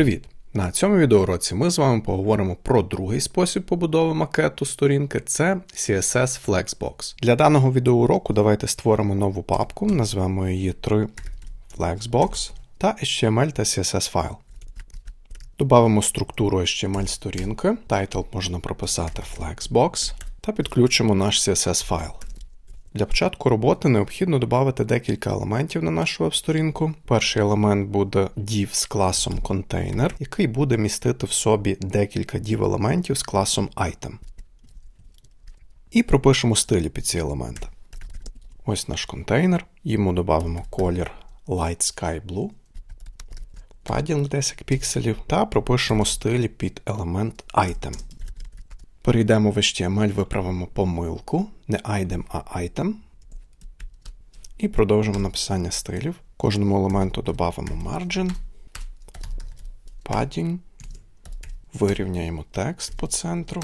Привіт! На цьому відеоуроці ми з вами поговоримо про другий спосіб побудови макету сторінки це CSS Flexbox. Для даного відеоуроку давайте створимо нову папку, назвемо її 3 Flexbox та HTML та CSS файл. Добавимо структуру HTML сторінки, title можна прописати Flexbox та підключимо наш CSS файл. Для початку роботи необхідно додати декілька елементів на нашу веб-сторінку. Перший елемент буде div з класом Container, який буде містити в собі декілька div елементів з класом Item. І пропишемо стилі під ці елементи. Ось наш контейнер, йому додамо колір Light Sky Blue, padding 10 пікселів та пропишемо стилі під елемент Item. Перейдемо в HTML, виправимо помилку, не item, а item. І продовжимо написання стилів. Кожному елементу додамо margin, padding, вирівняємо текст по центру,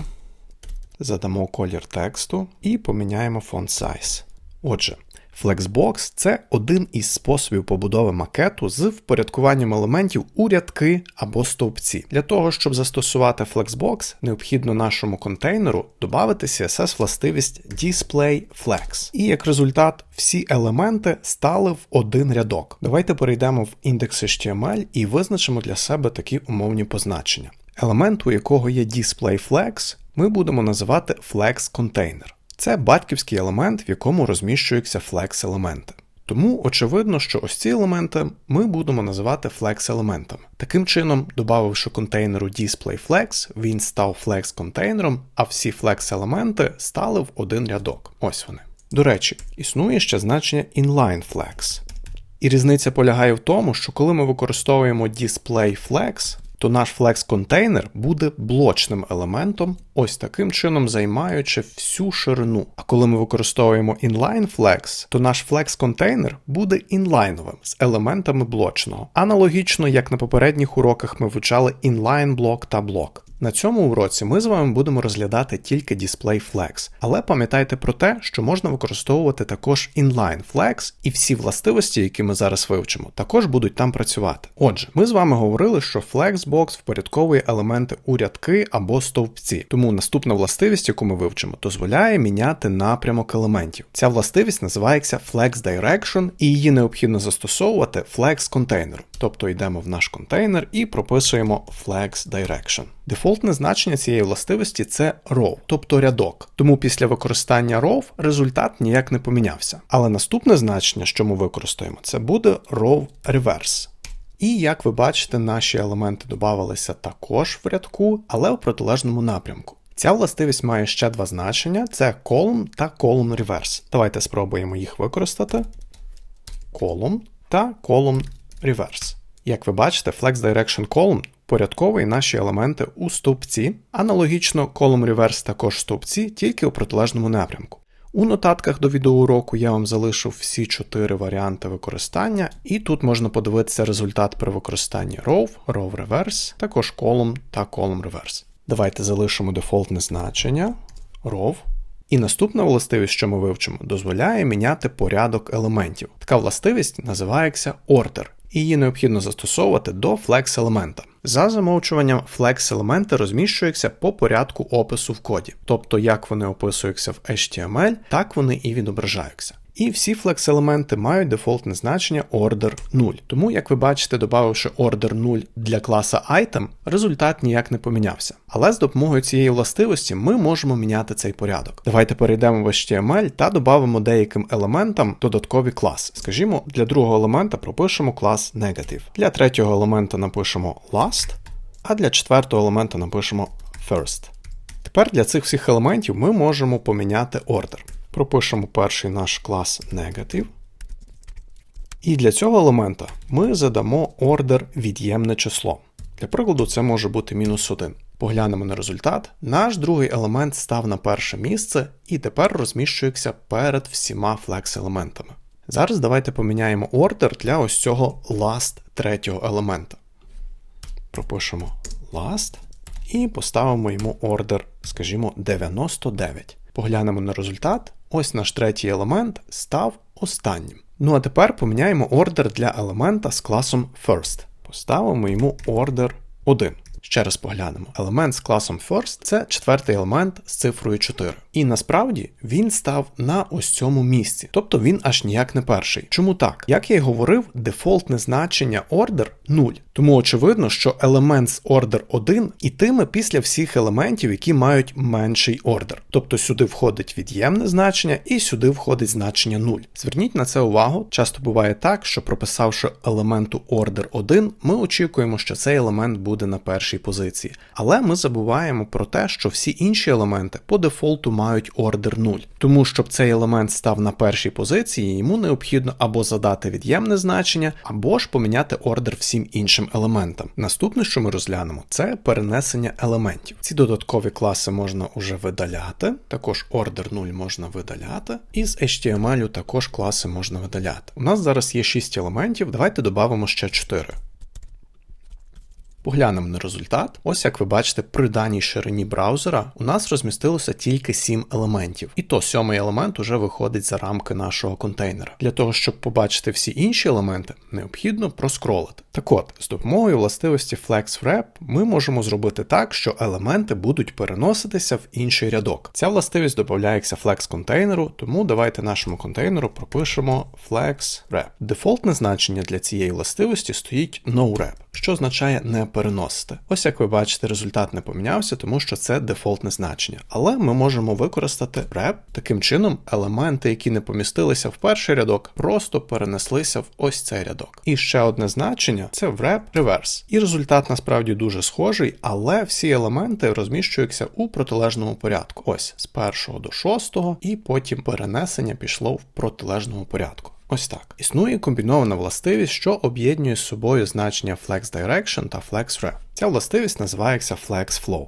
задамо колір тексту і поміняємо font size. Отже, Flexbox це один із способів побудови макету з впорядкуванням елементів у рядки або стовпці. Для того, щоб застосувати Flexbox, необхідно нашому контейнеру додати CSS властивість DisplayFlex. І як результат, всі елементи стали в один рядок. Давайте перейдемо в index.html і визначимо для себе такі умовні позначення. Елемент, у якого є DisplayFlex, ми будемо називати FlexContainer. Це батьківський елемент, в якому розміщуються флекс-елементи. Тому очевидно, що ось ці елементи ми будемо називати флекс-елементами. Таким чином, додавши контейнеру DisplayFlex, він став флекс-контейнером, а всі флекс-елементи стали в один рядок. Ось вони. До речі, існує ще значення inline-flex. І різниця полягає в тому, що коли ми використовуємо DisplayFlex, то наш флекс-контейнер буде блочним елементом, ось таким чином займаючи всю ширину. А коли ми використовуємо inline flex, то наш флекс-контейнер буде інлайновим з елементами блочного. Аналогічно, як на попередніх уроках ми вивчали inline блок та блок. На цьому уроці ми з вами будемо розглядати тільки Display Flex, але пам'ятайте про те, що можна використовувати також Inline Flex, і всі властивості, які ми зараз вивчимо, також будуть там працювати. Отже, ми з вами говорили, що Flexbox впорядковує елементи у рядки або стовпці, тому наступна властивість, яку ми вивчимо, дозволяє міняти напрямок елементів. Ця властивість називається Flex Direction, і її необхідно застосовувати Flex контейнеру. Тобто йдемо в наш контейнер і прописуємо Flex Direction. Дефолтне значення цієї властивості це row, тобто рядок. Тому після використання row результат ніяк не помінявся. Але наступне значення, що ми використаємо, це буде row reverse. І як ви бачите, наші елементи додавалися також в рядку, але в протилежному напрямку. Ця властивість має ще два значення: це column та column reverse. Давайте спробуємо їх використати. Column та column reverse. Як ви бачите, Flex Direction Column порядковує наші елементи у стовпці, аналогічно Column Reverse також стовпці, тільки у протилежному напрямку. У нотатках до відеоуроку я вам залишив всі чотири варіанти використання, і тут можна подивитися результат при використанні row, row reverse, також column та column reverse. Давайте залишимо дефолтне значення row. І наступна властивість, що ми вивчимо, дозволяє міняти порядок елементів. Така властивість називається order і її необхідно застосовувати до Flex-елемента. За замовчуванням, Flex-елементи розміщуються по порядку опису в коді, тобто як вони описуються в HTML, так вони і відображаються. І всі флекс-елементи мають дефолтне значення order 0. Тому, як ви бачите, додавши order 0 для класа item, результат ніяк не помінявся. Але з допомогою цієї властивості ми можемо міняти цей порядок. Давайте перейдемо в HTML та додамо деяким елементам додаткові класи. Скажімо, для другого елемента пропишемо клас negative. Для третього елемента напишемо last, а для четвертого елемента напишемо first. Тепер для цих всіх елементів ми можемо поміняти ордер. Пропишемо перший наш клас negative. І для цього елемента ми задамо ордер від'ємне число. Для прикладу, це може бути мінус 1. Поглянемо на результат. Наш другий елемент став на перше місце і тепер розміщується перед всіма флекс-елементами. Зараз давайте поміняємо ордер для ось цього last третього елемента. Пропишемо last і поставимо йому ордер, скажімо, 99. Поглянемо на результат. Ось наш третій елемент став останнім. Ну а тепер поміняємо ордер для елемента з класом First. Поставимо йому ордер 1. Ще раз поглянемо. Елемент з класом First це четвертий елемент з цифрою 4. І насправді він став на ось цьому місці. Тобто він аж ніяк не перший. Чому так? Як я й говорив, дефолтне значення order 0. Тому очевидно, що елемент з order 1 ітиме після всіх елементів, які мають менший ордер. Тобто сюди входить від'ємне значення і сюди входить значення 0. Зверніть на це увагу, часто буває так, що прописавши елементу order 1, ми очікуємо, що цей елемент буде на першій позиції. Але ми забуваємо про те, що всі інші елементи по дефолту мають ордер 0. Тому щоб цей елемент став на першій позиції, йому необхідно або задати від'ємне значення, або ж поміняти ордер всім іншим елементам. Наступне, що ми розглянемо, це перенесення елементів. Ці додаткові класи можна уже видаляти, також ордер 0 можна видаляти, і з HTML також класи можна видаляти. У нас зараз є 6 елементів, давайте додамо ще 4. Поглянемо на результат. Ось як ви бачите, при даній ширині браузера у нас розмістилося тільки 7 елементів. І то сьомий елемент уже виходить за рамки нашого контейнера. Для того, щоб побачити всі інші елементи, необхідно проскролити. Так от, з допомогою властивості FlexWrap ми можемо зробити так, що елементи будуть переноситися в інший рядок. Ця властивість додається Flex контейнеру, тому давайте нашому контейнеру пропишемо FlexWrap. Дефолтне значення для цієї властивості стоїть NoWrap, що означає не переносити. Ось як ви бачите, результат не помінявся, тому що це дефолтне значення. Але ми можемо використати wrap. Таким чином, елементи, які не помістилися в перший рядок, просто перенеслися в ось цей рядок. І ще одне значення це wrap reverse. І результат насправді дуже схожий, але всі елементи розміщуються у протилежному порядку. Ось з першого до шостого, і потім перенесення пішло в протилежному порядку. Ось так. Існує комбінована властивість, що об'єднує з собою значення Flex Direction та Flex Ref. Ця властивість називається Flex Flow.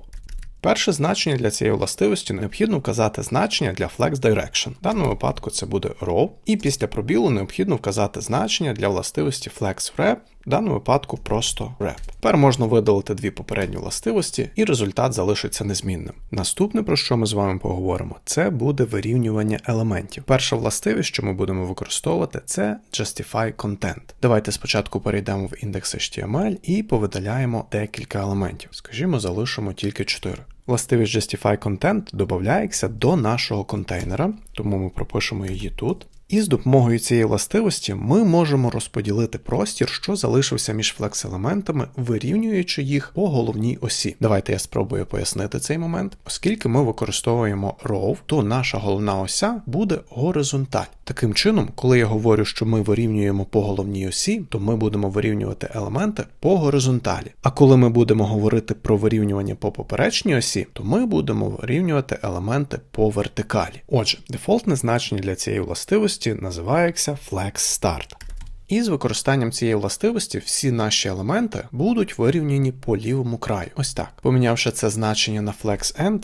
Перше значення для цієї властивості необхідно вказати значення для Flex Direction. В даному випадку це буде row, і після пробілу необхідно вказати значення для властивості Flex Wrap, в даному випадку просто wrap. Тепер можна видалити дві попередні властивості, і результат залишиться незмінним. Наступне, про що ми з вами поговоримо, це буде вирівнювання елементів. Перша властивість, що ми будемо використовувати, це Justify Content. Давайте спочатку перейдемо в індекс HTML і повидаляємо декілька елементів. Скажімо, залишимо тільки 4. Властивість Justify Content додається до нашого контейнера, тому ми пропишемо її тут. І з допомогою цієї властивості ми можемо розподілити простір, що залишився між флекс-елементами, вирівнюючи їх по головній осі. Давайте я спробую пояснити цей момент. Оскільки ми використовуємо row, то наша головна ося буде горизонталь. Таким чином, коли я говорю, що ми вирівнюємо по головній осі, то ми будемо вирівнювати елементи по горизонталі. А коли ми будемо говорити про вирівнювання по поперечній осі, то ми будемо вирівнювати елементи по вертикалі. Отже, дефолтне значення для цієї властивості називається Flex Start. І з використанням цієї властивості всі наші елементи будуть вирівняні по лівому краю. Ось так. Помінявши це значення на Flex End,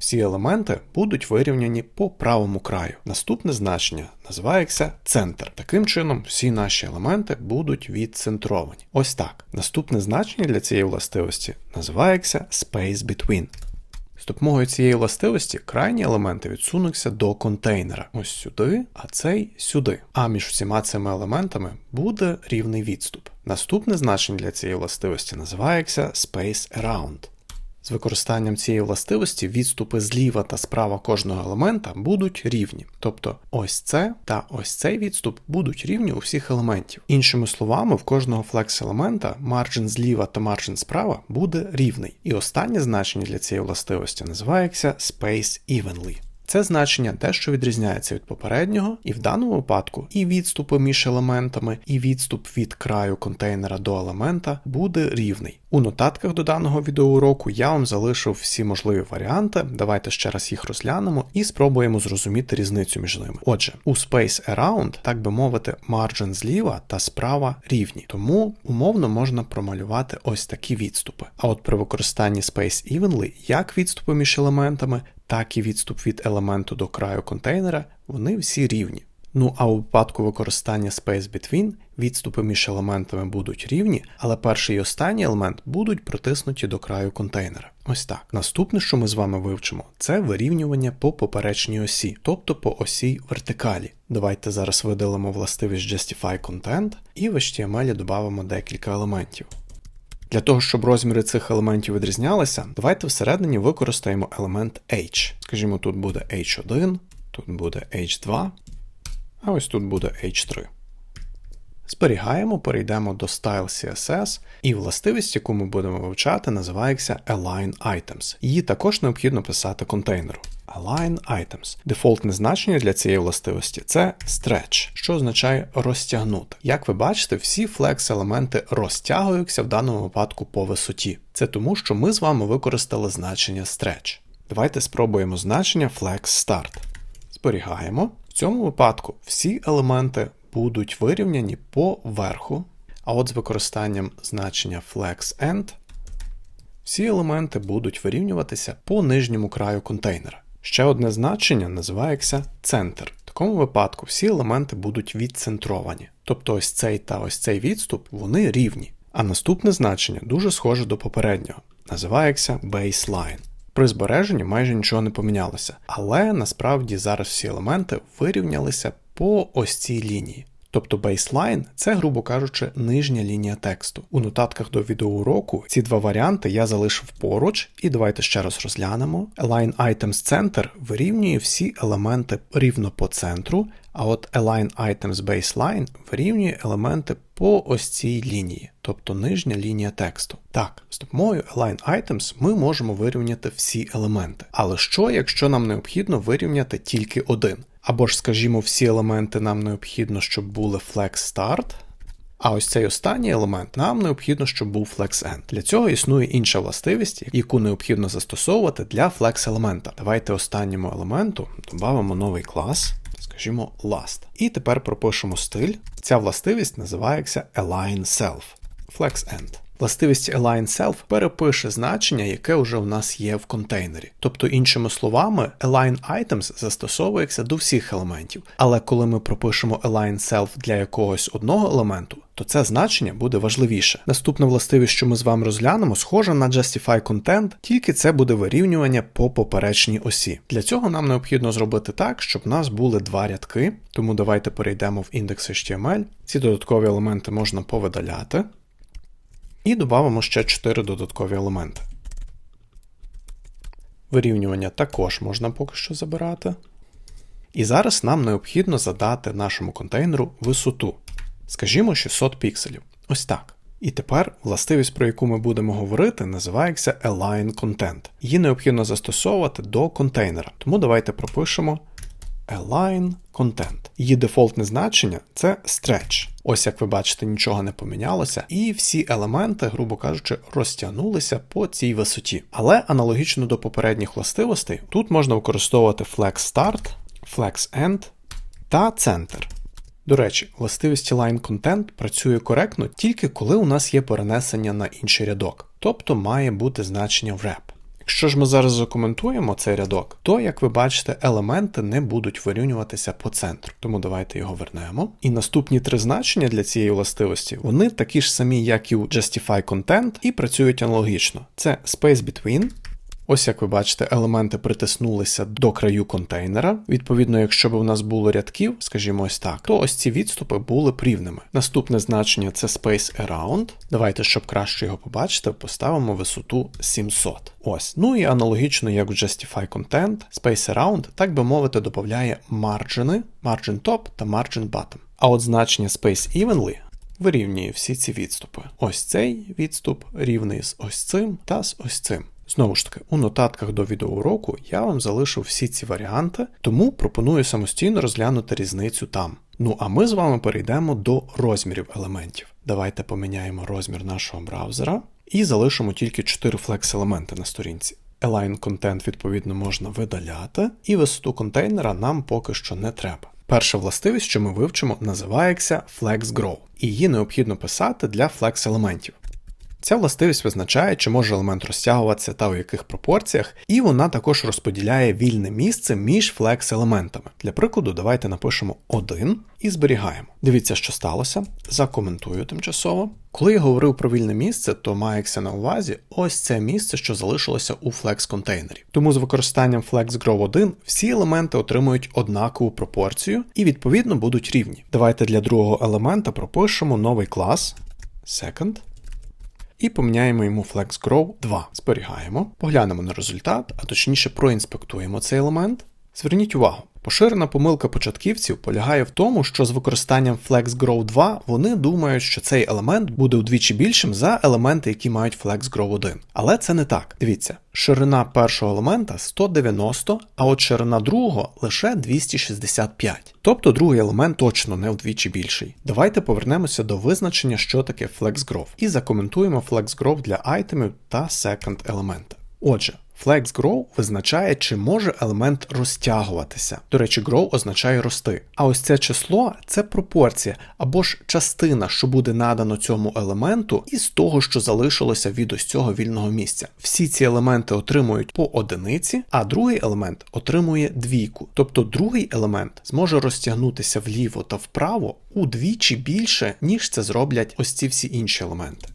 всі елементи будуть вирівняні по правому краю. Наступне значення називається центр. Таким чином, всі наші елементи будуть відцентровані. Ось так. Наступне значення для цієї властивості називається Space Between. З допомогою цієї властивості крайні елементи відсунуться до контейнера. Ось сюди, а цей сюди. А між всіма цими елементами буде рівний відступ. Наступне значення для цієї властивості називається Space Around. З використанням цієї властивості відступи зліва та справа кожного елемента будуть рівні. Тобто ось це та ось цей відступ будуть рівні у всіх елементів. Іншими словами, в кожного флекс-елемента марджин зліва та марджин справа буде рівний. І останнє значення для цієї властивості називається Space Evenly. Це значення дещо відрізняється від попереднього, і в даному випадку і відступи між елементами, і відступ від краю контейнера до елемента буде рівний. У нотатках до даного відеоуроку я вам залишив всі можливі варіанти. Давайте ще раз їх розглянемо і спробуємо зрозуміти різницю між ними. Отже, у Space Around, так би мовити, марджин зліва та справа рівні, тому умовно можна промалювати ось такі відступи. А от при використанні Space Evenly, як відступи між елементами, так і відступ від елементу до краю контейнера, вони всі рівні. Ну а у випадку використання Space Between відступи між елементами будуть рівні, але перший і останній елемент будуть притиснуті до краю контейнера. Ось так. Наступне, що ми з вами вивчимо, це вирівнювання по поперечній осі, тобто по осі вертикалі. Давайте зараз видалимо властивість Justify Content і в HTML додамо декілька елементів. Для того, щоб розміри цих елементів відрізнялися, давайте всередині використаємо елемент H. Скажімо, тут буде H1, тут буде H2, а ось тут буде H3. Зберігаємо, перейдемо до Style CSS, і властивість, яку ми будемо вивчати, називається Align Items. Її також необхідно писати контейнеру. Align Items. Дефолтне значення для цієї властивості це stretch, що означає розтягнути. Як ви бачите, всі флекс-елементи розтягуються в даному випадку по висоті. Це тому, що ми з вами використали значення stretch. Давайте спробуємо значення flex start. Зберігаємо. В цьому випадку всі елементи будуть вирівняні по верху, а от з використанням значення FlexEnd всі елементи будуть вирівнюватися по нижньому краю контейнера. Ще одне значення називається центр. В такому випадку всі елементи будуть відцентровані. Тобто ось цей та ось цей відступ вони рівні. А наступне значення дуже схоже до попереднього, називається baseline. При збереженні майже нічого не помінялося, але насправді зараз всі елементи вирівнялися по ось цій лінії. Тобто baseline – це, грубо кажучи, нижня лінія тексту. У нотатках до відеоуроку ці два варіанти я залишив поруч, і давайте ще раз розглянемо. Align Items Center вирівнює всі елементи рівно по центру, а от Align Items Baseline вирівнює елементи по ось цій лінії, тобто нижня лінія тексту. Так, з допомогою Align Items ми можемо вирівняти всі елементи. Але що, якщо нам необхідно вирівняти тільки один? Або ж, скажімо, всі елементи нам необхідно, щоб були Flex Start, а ось цей останній елемент нам необхідно, щоб був FlexEnd. Для цього існує інша властивість, яку необхідно застосовувати для Flex елемента. Давайте останньому елементу додамо новий клас, скажімо, Last. І тепер пропишемо стиль. Ця властивість називається Align Self. FlexEnd. Властивість Align Self перепише значення, яке вже у нас є в контейнері. Тобто, іншими словами, Align Items застосовується до всіх елементів. Але коли ми пропишемо Align Self для якогось одного елементу, то це значення буде важливіше. Наступна властивість, що ми з вами розглянемо, схожа на Justify Content, тільки це буде вирівнювання по поперечній осі. Для цього нам необхідно зробити так, щоб у нас були два рядки, тому давайте перейдемо в index.html. Ці додаткові елементи можна повидаляти. І додамо ще 4 додаткові елементи. Вирівнювання також можна поки що забирати. І зараз нам необхідно задати нашому контейнеру висоту. Скажімо, 600 пікселів. Ось так. І тепер властивість, про яку ми будемо говорити, називається Align Content. Її необхідно застосовувати до контейнера. Тому давайте пропишемо Align Content. Її дефолтне значення це stretch. Ось як ви бачите, нічого не помінялося, і всі елементи, грубо кажучи, розтягнулися по цій висоті. Але аналогічно до попередніх властивостей, тут можна використовувати Flex Start, Flex End та Center. До речі, властивість Align Content працює коректно тільки коли у нас є перенесення на інший рядок, тобто має бути значення wrap. Якщо ж ми зараз закоментуємо цей рядок, то, як ви бачите, елементи не будуть вирівнюватися по центру. Тому давайте його вернемо. І наступні три значення для цієї властивості, вони такі ж самі, як і у Justify Content, і працюють аналогічно. Це Space Between. Ось як ви бачите, елементи притиснулися до краю контейнера. Відповідно, якщо б у нас було рядків, скажімо ось так, то ось ці відступи були б рівними. Наступне значення це Space Around. Давайте, щоб краще його побачити, поставимо висоту 700. Ось. Ну і аналогічно, як у Justify Content, Space Around, так би мовити, додає марджини, Margin Top та Margin Bottom. А от значення Space Evenly вирівнює всі ці відступи. Ось цей відступ рівний з ось цим та з ось цим. Знову ж таки, у нотатках до відеоуроку я вам залишив всі ці варіанти, тому пропоную самостійно розглянути різницю там. Ну а ми з вами перейдемо до розмірів елементів. Давайте поміняємо розмір нашого браузера і залишимо тільки 4 флекс-елементи на сторінці. Align Content, відповідно, можна видаляти, і висоту контейнера нам поки що не треба. Перша властивість, що ми вивчимо, називається Flex Grow, і її необхідно писати для флекс-елементів. Ця властивість визначає, чи може елемент розтягуватися та у яких пропорціях, і вона також розподіляє вільне місце між флекс-елементами. Для прикладу, давайте напишемо 1 і зберігаємо. Дивіться, що сталося. Закоментую тимчасово. Коли я говорив про вільне місце, то мається на увазі ось це місце, що залишилося у флекс-контейнері. Тому з використанням FlexGrow 1 всі елементи отримують однакову пропорцію і відповідно будуть рівні. Давайте для другого елемента пропишемо новий клас Second. І поміняємо йому FlexGrow 2. Зберігаємо, поглянемо на результат, а точніше проінспектуємо цей елемент. Зверніть увагу, Поширена помилка початківців полягає в тому, що з використанням FlexGrow 2 вони думають, що цей елемент буде удвічі більшим за елементи, які мають FlexGrow 1. Але це не так. Дивіться, ширина першого елемента 190, а от ширина другого лише 265. Тобто другий елемент точно не вдвічі більший. Давайте повернемося до визначення, що таке FlexGrow, і закоментуємо FlexGrow для айтемів та second елемента. Отже, FlexGrow визначає, чи може елемент розтягуватися. До речі, grow означає рости. А ось це число це пропорція або ж частина, що буде надано цьому елементу, із того, що залишилося від ось цього вільного місця. Всі ці елементи отримують по одиниці, а другий елемент отримує двійку. Тобто другий елемент зможе розтягнутися вліво та вправо удвічі більше, ніж це зроблять ось ці всі інші елементи.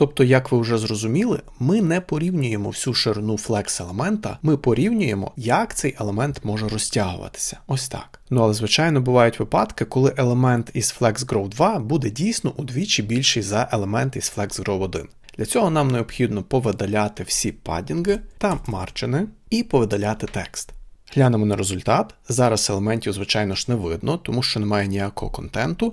Тобто, як ви вже зрозуміли, ми не порівнюємо всю ширину флекс елемента, ми порівнюємо, як цей елемент може розтягуватися. Ось так. Ну але, звичайно, бувають випадки, коли елемент із FlexGrow 2 буде дійсно удвічі більший за елемент із FlexGrow 1. Для цього нам необхідно повидаляти всі падінги та марджини і повидаляти текст. Глянемо на результат. Зараз елементів, звичайно ж, не видно, тому що немає ніякого контенту.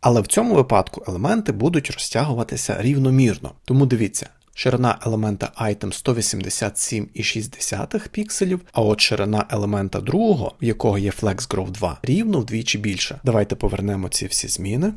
Але в цьому випадку елементи будуть розтягуватися рівномірно. Тому дивіться, ширина елемента item 187,6 пікселів, а от ширина елемента другого, в якого є FlexGrow 2, рівно вдвічі більше. Давайте повернемо ці всі зміни.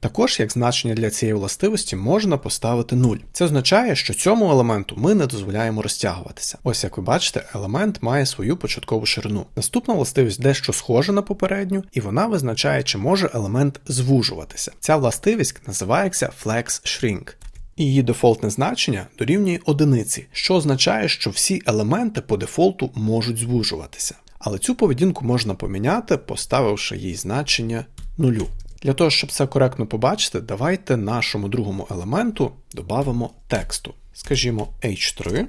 Також як значення для цієї властивості можна поставити 0. Це означає, що цьому елементу ми не дозволяємо розтягуватися. Ось як ви бачите, елемент має свою початкову ширину. Наступна властивість дещо схожа на попередню, і вона визначає, чи може елемент звужуватися. Ця властивість називається Flex Shrink. І її дефолтне значення дорівнює одиниці, що означає, що всі елементи по дефолту можуть звужуватися. Але цю поведінку можна поміняти, поставивши їй значення нулю. Для того, щоб це коректно побачити, давайте нашому другому елементу додамо тексту. Скажімо, H3,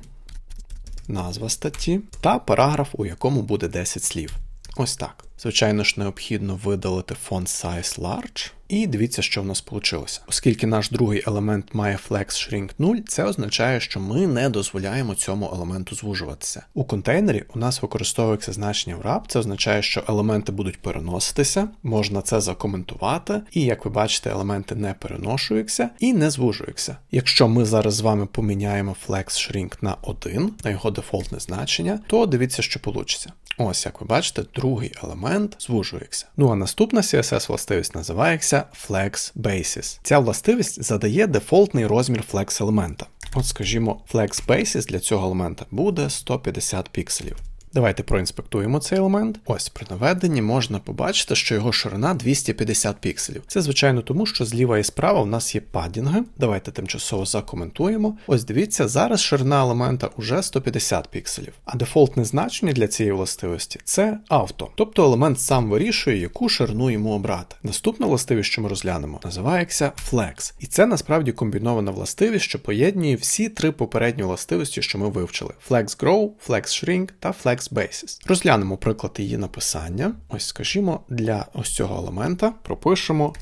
назва статті та параграф, у якому буде 10 слів. Ось так. Звичайно ж, необхідно видалити font size large. І дивіться, що в нас вийшло. Оскільки наш другий елемент має flex shrink 0, це означає, що ми не дозволяємо цьому елементу звужуватися. У контейнері у нас використовується значення wrap, це означає, що елементи будуть переноситися, можна це закоментувати, і як ви бачите, елементи не переношуються і не звужуються. Якщо ми зараз з вами поміняємо flex shrink на 1, на його дефолтне значення, то дивіться, що вийде. Ось, як ви бачите, другий елемент звужується. Ну а наступна CSS властивість називається Flex Basis. Ця властивість задає дефолтний розмір flex елемента. От, скажімо, Flex Basis для цього елемента буде 150 пікселів. Давайте проінспектуємо цей елемент. Ось при наведенні можна побачити, що його ширина 250 пікселів. Це, звичайно, тому що зліва і справа у нас є падінги. Давайте тимчасово закоментуємо. Ось дивіться, зараз ширина елемента уже 150 пікселів. А дефолтне значення для цієї властивості це авто. Тобто елемент сам вирішує, яку ширину йому обрати. Наступна властивість, що ми розглянемо, називається Flex. І це насправді комбінована властивість, що поєднує всі три попередні властивості, що ми вивчили: Flex Grow, Flex Shrink та Flex Flex Basis. Розглянемо приклад її написання. Ось, скажімо, для ось цього елемента пропишемо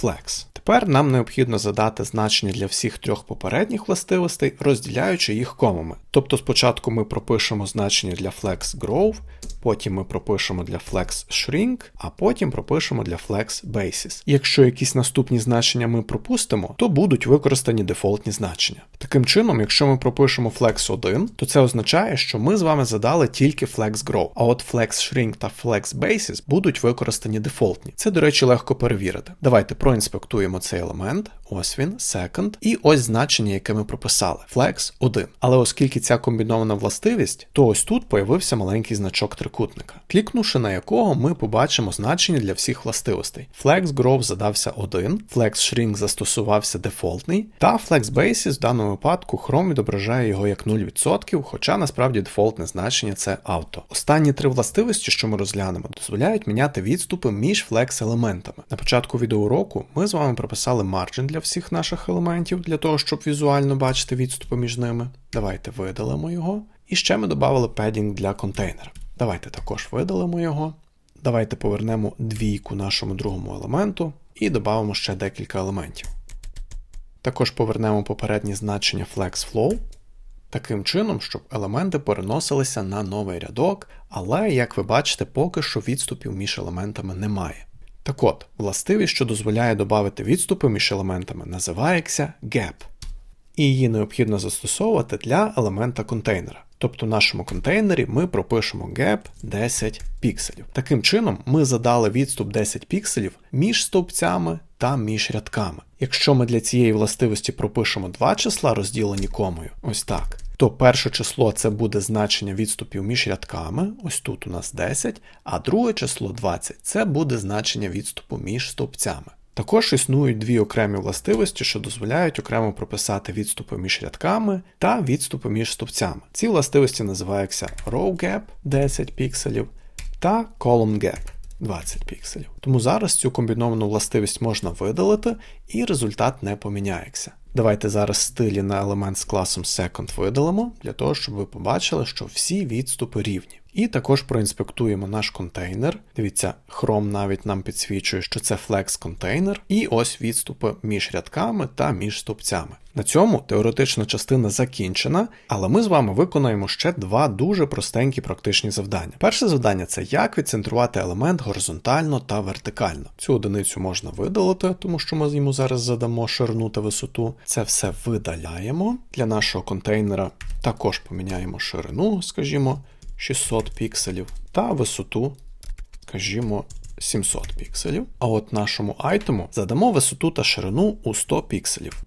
Flex. Тепер нам необхідно задати значення для всіх трьох попередніх властивостей, розділяючи їх комами. Тобто спочатку ми пропишемо значення для Flex Grow, потім ми пропишемо для Flex Shrink, а потім пропишемо для Flex Basis. Якщо якісь наступні значення ми пропустимо, то будуть використані дефолтні значення. Таким чином, якщо ми пропишемо Flex 1, то це означає, що ми з вами задали тільки Flex Grow, а от Flex Shrink та Flex Basis будуть використані дефолтні. Це, до речі, легко перевірити. Давайте проінспектуємо цей елемент. Ось він, second, і ось значення, яке ми прописали. Flex 1. Але оскільки ця комбінована властивість, то ось тут появився маленький значок трикутника, клікнувши на якого ми побачимо значення для всіх властивостей. Flex Grow задався 1, Flex Shrink застосувався дефолтний, та Flex Basis в даному випадку Chrome відображає його як 0%, хоча насправді дефолтне значення це авто. Останні три властивості, що ми розглянемо, дозволяють міняти відступи між Flex елементами. На початку відеоуроку ми з вами прописали марджин для всіх наших елементів, для того, щоб візуально бачити відступи між ними. Давайте видалимо його. І ще ми додали педінг для контейнера. Давайте також видалимо його. Давайте повернемо двійку нашому другому елементу і додамо ще декілька елементів. Також повернемо попереднє значення FlexFlow. Таким чином, щоб елементи переносилися на новий рядок, але, як ви бачите, поки що відступів між елементами немає. Так от, властивість, що дозволяє додати відступи між елементами, називається gap. І її необхідно застосовувати для елемента контейнера. Тобто в нашому контейнері ми пропишемо gap 10 пікселів. Таким чином, ми задали відступ 10 пікселів між стовпцями та між рядками. Якщо ми для цієї властивості пропишемо два числа, розділені комою, ось так, то перше число це буде значення відступів між рядками, ось тут у нас 10, а друге число 20 це буде значення відступу між стовпцями. Також існують дві окремі властивості, що дозволяють окремо прописати відступи між рядками та відступи між стовпцями. Ці властивості називаються row gap 10 пікселів та column gap 20 пікселів. Тому зараз цю комбіновану властивість можна видалити і результат не поміняється. Давайте зараз стилі на елемент з класом Second видалимо, для того, щоб ви побачили, що всі відступи рівні. І також проінспектуємо наш контейнер. Дивіться, Chrome навіть нам підсвічує, що це Flex контейнер, і ось відступи між рядками та між стовпцями. На цьому теоретична частина закінчена, але ми з вами виконаємо ще два дуже простенькі практичні завдання. Перше завдання це як відцентрувати елемент горизонтально та вертикально. Цю одиницю можна видалити, тому що ми йому зараз задамо ширину та висоту. Це все видаляємо. Для нашого контейнера також поміняємо ширину, скажімо. 600 пікселів та висоту, скажімо, 700 пікселів. А от нашому айтему задамо висоту та ширину у 100 пікселів.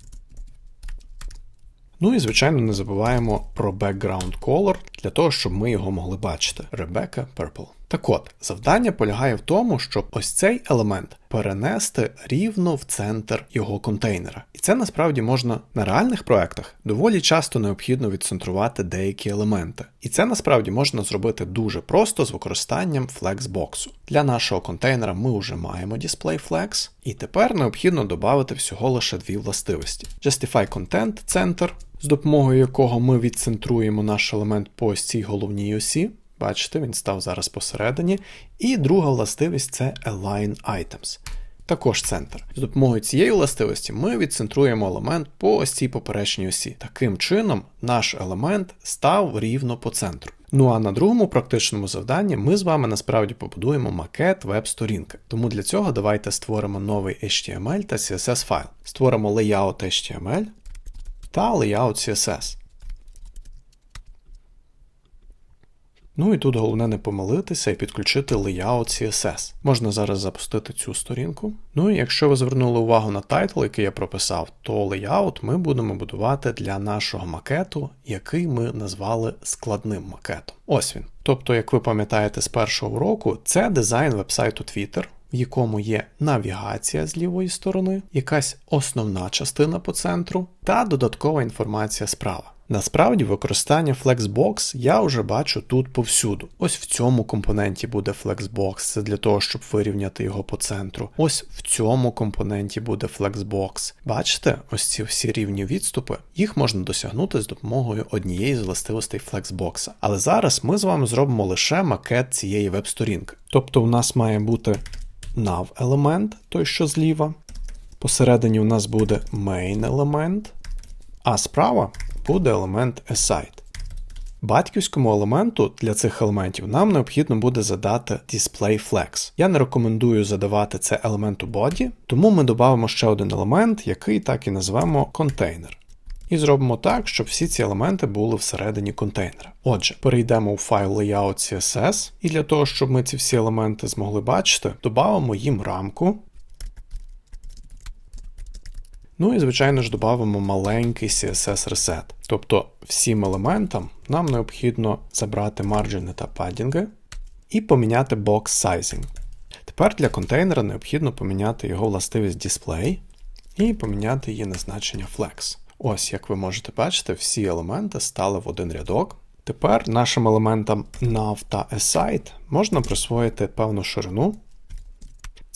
Ну і, звичайно, не забуваємо про background color для того, щоб ми його могли бачити. Rebecca Purple. Так от, завдання полягає в тому, щоб ось цей елемент перенести рівно в центр його контейнера. І це насправді можна на реальних проектах доволі часто необхідно відцентрувати деякі елементи. І це насправді можна зробити дуже просто з використанням Flexbox. Для нашого контейнера ми вже маємо DisplayFlex, і тепер необхідно додати всього лише дві властивості: Justify Content Center, з допомогою якого ми відцентруємо наш елемент по ось цій головній осі. Бачите, він став зараз посередині. І друга властивість це Align Items. Також центр. З допомогою цієї властивості ми відцентруємо елемент по ось цій поперечній осі. Таким чином, наш елемент став рівно по центру. Ну а на другому практичному завданні ми з вами насправді побудуємо макет веб-сторінки. Тому для цього давайте створимо новий HTML та CSS файл. Створимо layout HTML та layout CSS. Ну і тут головне не помилитися і підключити layout CSS. Можна зараз запустити цю сторінку. Ну і якщо ви звернули увагу на тайтл, який я прописав, то layout ми будемо будувати для нашого макету, який ми назвали складним макетом. Ось він. Тобто, як ви пам'ятаєте з першого уроку, це дизайн вебсайту Twitter. В якому є навігація з лівої сторони, якась основна частина по центру та додаткова інформація справа. Насправді, використання Flexbox я вже бачу тут повсюду. Ось в цьому компоненті буде Flexbox, це для того, щоб вирівняти його по центру. Ось в цьому компоненті буде Flexbox. Бачите, ось ці всі рівні відступи, їх можна досягнути з допомогою однієї з властивостей Flexbox. Але зараз ми з вами зробимо лише макет цієї веб-сторінки. Тобто, у нас має бути nav елемент, той що зліва. Посередині у нас буде main елемент, а справа буде елемент aside. Батьківському елементу для цих елементів нам необхідно буде задати DisplayFlex. Я не рекомендую задавати це елементу body, тому ми додамо ще один елемент, який так і назвемо контейнер. І зробимо так, щоб всі ці елементи були всередині контейнера. Отже, перейдемо у файл layout CSS, і для того, щоб ми ці всі елементи змогли бачити, додамо їм рамку, Ну і, звичайно ж, додамо маленький CSS reset. Тобто всім елементам нам необхідно забрати марджини та падінги і поміняти box sizing. Тепер для контейнера необхідно поміняти його властивість display і поміняти її на значення flex. Ось, як ви можете бачити, всі елементи стали в один рядок. Тепер нашим елементам nav та aside можна присвоїти певну ширину.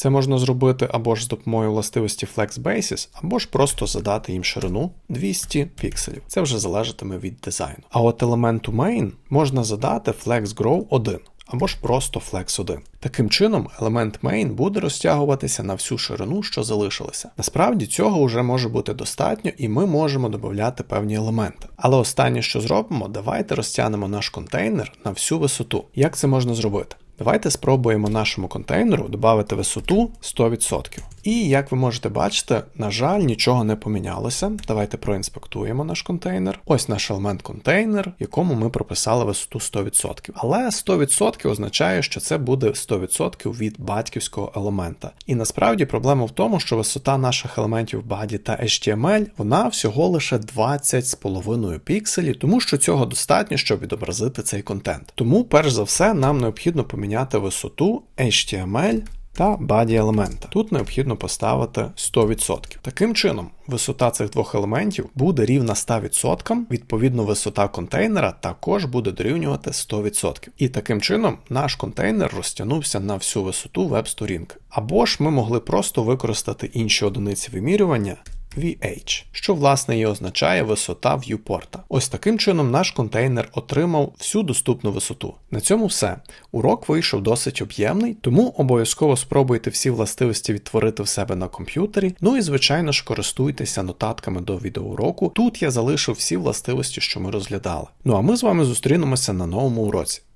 Це можна зробити або ж з допомогою властивості FlexBasis, або ж просто задати їм ширину 200 пікселів. Це вже залежатиме від дизайну. А от елементу main можна задати FlexGrow 1. або ж просто flex 1. Таким чином, елемент main буде розтягуватися на всю ширину, що залишилася. Насправді цього вже може бути достатньо, і ми можемо додати певні елементи. Але останнє, що зробимо, давайте розтягнемо наш контейнер на всю висоту. Як це можна зробити? Давайте спробуємо нашому контейнеру додати висоту 100%. І як ви можете бачити, на жаль, нічого не помінялося. Давайте проінспектуємо наш контейнер. Ось наш елемент контейнер, якому ми прописали висоту 100%. Але 100% означає, що це буде 100% від батьківського елемента. І насправді проблема в тому, що висота наших елементів body та HTML вона всього лише 20,5 пікселів, тому що цього достатньо, щоб відобразити цей контент. Тому, перш за все, нам необхідно поміняти висоту HTML та баді елемента. Тут необхідно поставити 100%. Таким чином, висота цих двох елементів буде рівна 100%, відповідно, висота контейнера також буде дорівнювати 100%. І таким чином наш контейнер розтягнувся на всю висоту веб-сторінки. Або ж ми могли просто використати інші одиниці вимірювання. VH, що власне і означає висота в'юпорта. Ось таким чином наш контейнер отримав всю доступну висоту. На цьому все. Урок вийшов досить об'ємний, тому обов'язково спробуйте всі властивості відтворити в себе на комп'ютері. Ну і звичайно ж користуйтеся нотатками до відеоуроку. Тут я залишив всі властивості, що ми розглядали. Ну а ми з вами зустрінемося на новому уроці.